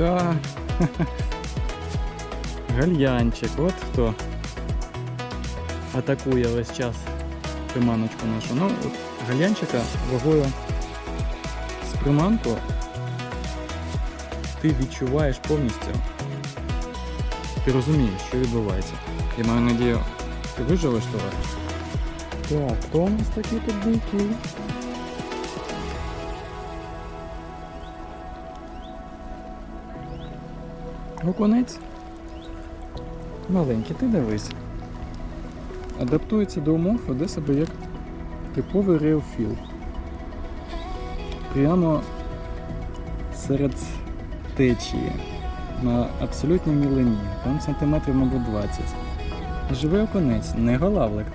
Та гальянчик, от хто атакує весь час приманочку нашу. Ну, от гальянчика вагою з приманку ти відчуваєш повністю. Ти розумієш, що відбувається. Я маю надію, ти виживеш товариш. Так, хто у нас такі тут буйки? Окунець. Маленький, ти дивись. Адаптується до умов, веде себе як типовий реофіл. Прямо серед течії. На абсолютній мілині. Там сантиметрів, мабуть, 20. Живий окунець, не голавлик.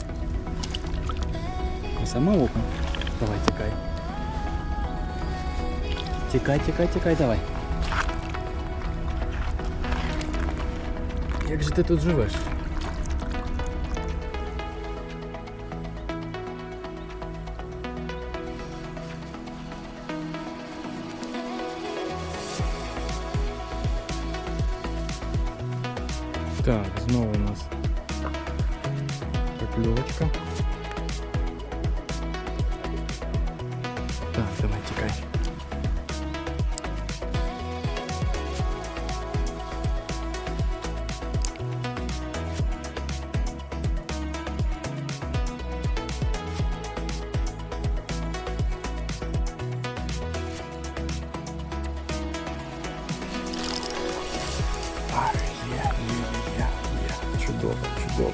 А саме окунь. Давай, тікай. Тікай, тікай, тікай, давай. Як же ти тут живеш? Так, знову у нас покльовочка. Так, давай тікай. Чудово.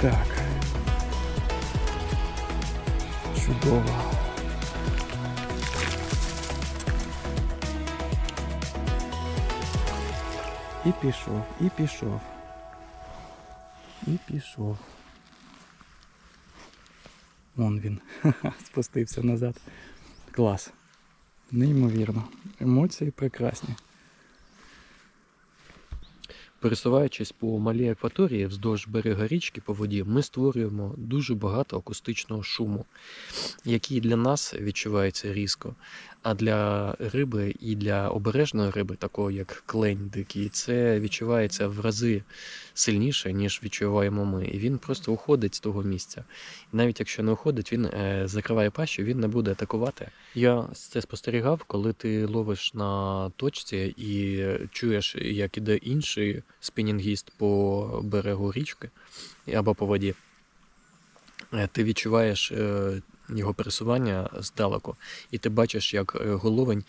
Так. Чудово. І пішов, і пішов. І пішов. Вон він. Спустився назад. Клас. Неймовірно. Емоції прекрасні. Пересуваючись по малій акваторії вздовж берега річки по воді, ми створюємо дуже багато акустичного шуму, який для нас відчувається різко. А для риби і для обережної риби, такого як клень дикий, це відчувається в рази сильніше, ніж відчуваємо ми. І він просто уходить з того місця. І навіть якщо не уходить, він е, закриває пащу, він не буде атакувати. Я це спостерігав, коли ти ловиш на точці і чуєш, як іде інший спінінгіст по берегу річки або по воді. Е, Ти відчуваєш е, його пересування здалеку, і ти бачиш, як е, головень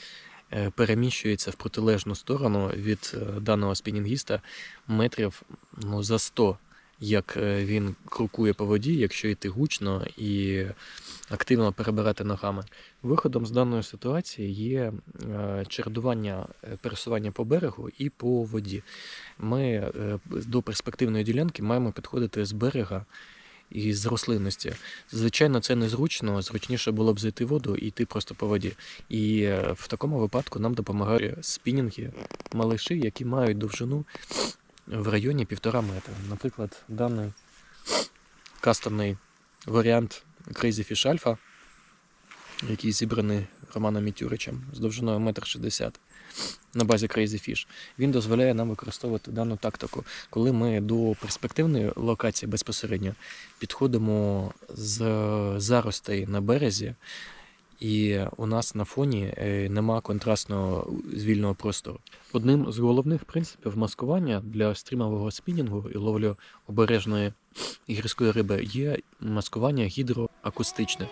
е, переміщується в протилежну сторону від е, даного спінінгіста метрів ну, за 100, як він крокує по воді, якщо йти гучно і активно перебирати ногами. Виходом з даної ситуації є чередування пересування по берегу і по воді. Ми до перспективної ділянки маємо підходити з берега і з рослинності. Звичайно, це незручно, зручніше було б зайти воду і йти просто по воді. І е, в такому випадку нам допомагають спінінги малиші, які мають довжину в районі півтора метра. Наприклад, даний кастомний варіант Crazy Fish Alpha, який зібраний Романом Мітюричем з довжиною 1,60 м на базі Crazy Fish, він дозволяє нам використовувати дану тактику, коли ми до перспективної локації безпосередньо підходимо з заростей на березі, і у нас на фоні е, нема контрастного звільного простору. Одним з головних принципів маскування для стрімового спінінгу і ловлю обережної гірської риби є маскування гідроакустичне.